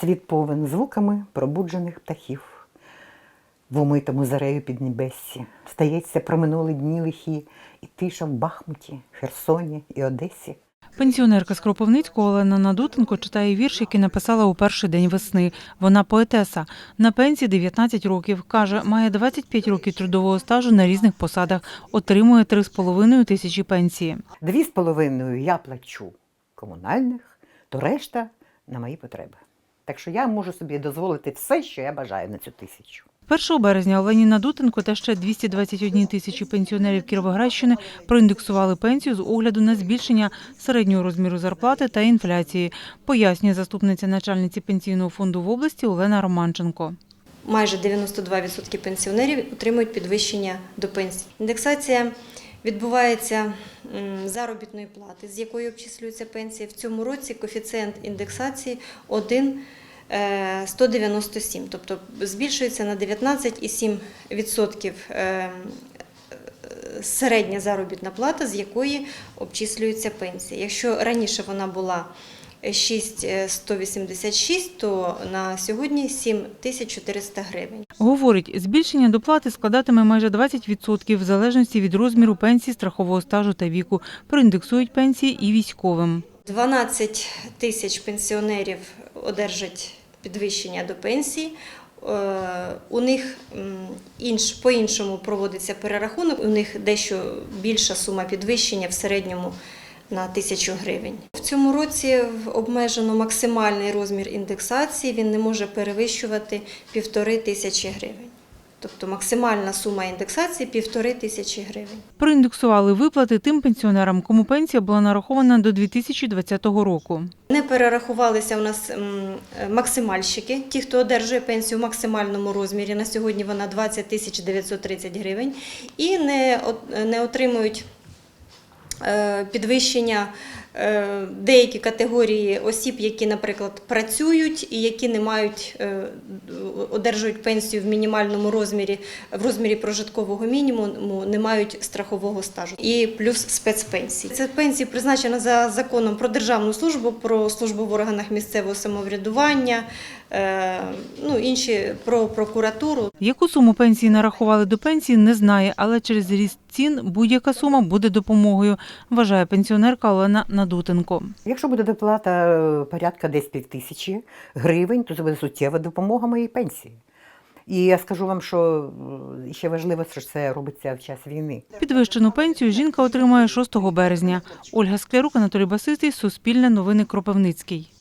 Світ повен звуками пробуджених птахів. В умитому зарею піднебессі стається про минулі дні лихі, і тиша в Бахмуті, Херсоні і Одесі. Пенсіонерка з Кропивницького Олена Надутенко читає вірш, який написала у перший день весни. Вона поетеса. На пенсії 19 років. Каже, має 25 років трудового стажу на різних посадах, отримує 3,5 тисячі пенсії. Дві з половиною я плачу комунальних, то решта на мої потреби. Так що я можу собі дозволити все, що я бажаю на цю тисячу. 1 березня Олені Надутенко та ще 221 тисячі пенсіонерів Кіровоградщини проіндексували пенсію з огляду на збільшення середнього розміру зарплати та інфляції, пояснює заступниця начальниці пенсійного фонду в області Олена Романченко. майже 92% пенсіонерів отримують підвищення до пенсії. Індексація відбувається заробітної плати, з якої обчислюється пенсія. В цьому році коефіцієнт індексації 1 е, 197, тобто збільшується на 19,7% е, е, середня заробітна плата, з якої обчислюється пенсія. Якщо раніше вона була 6186, то на сьогодні 7400 гривень. Говорить, збільшення доплати складатиме майже 20% в залежності від розміру пенсії, страхового стажу та віку. Проіндексують пенсії і військовим. 12 тисяч пенсіонерів одержать підвищення до пенсії. Е, У них інш, по-іншому проводиться перерахунок, у них дещо більша сума підвищення в середньому на тисячу гривень. В цьому році обмежено максимальний розмір індексації, він не може перевищувати півтори тисячі гривень. Тобто максимальна сума індексації півтори тисячі гривень. Проіндексували виплати тим пенсіонерам, кому пенсія була нарахована до 2020 року. Не перерахувалися у нас максимальщики, ті, хто одержує пенсію в максимальному розмірі. На сьогодні вона 20 тисяч 930 гривень. І не, отримують підвищення е, деякі категорії осіб, які, наприклад, працюють і які не мають, е, одержують пенсію в мінімальному розмірі, в розмірі прожиткового мінімуму, не мають страхового стажу. І плюс спецпенсії. Це пенсії призначена за законом про державну службу, про службу в органах місцевого самоврядування, е, ну, інші про прокуратуру. Яку суму пенсії нарахували до пенсії, не знає, але через ріст цін будь-яка сума буде допомогою, вважає пенсіонерка Олена Надутенко. Якщо буде доплата е, порядка десь пів тисячі гривень, то це буде суттєва допомога моїй пенсії. І я скажу вам, що е, ще важливо, що це робиться в час війни. Підвищену пенсію жінка отримає 6 березня. Ольга Склярук, Анатолій Басистий, Суспільне новини Кропивницький.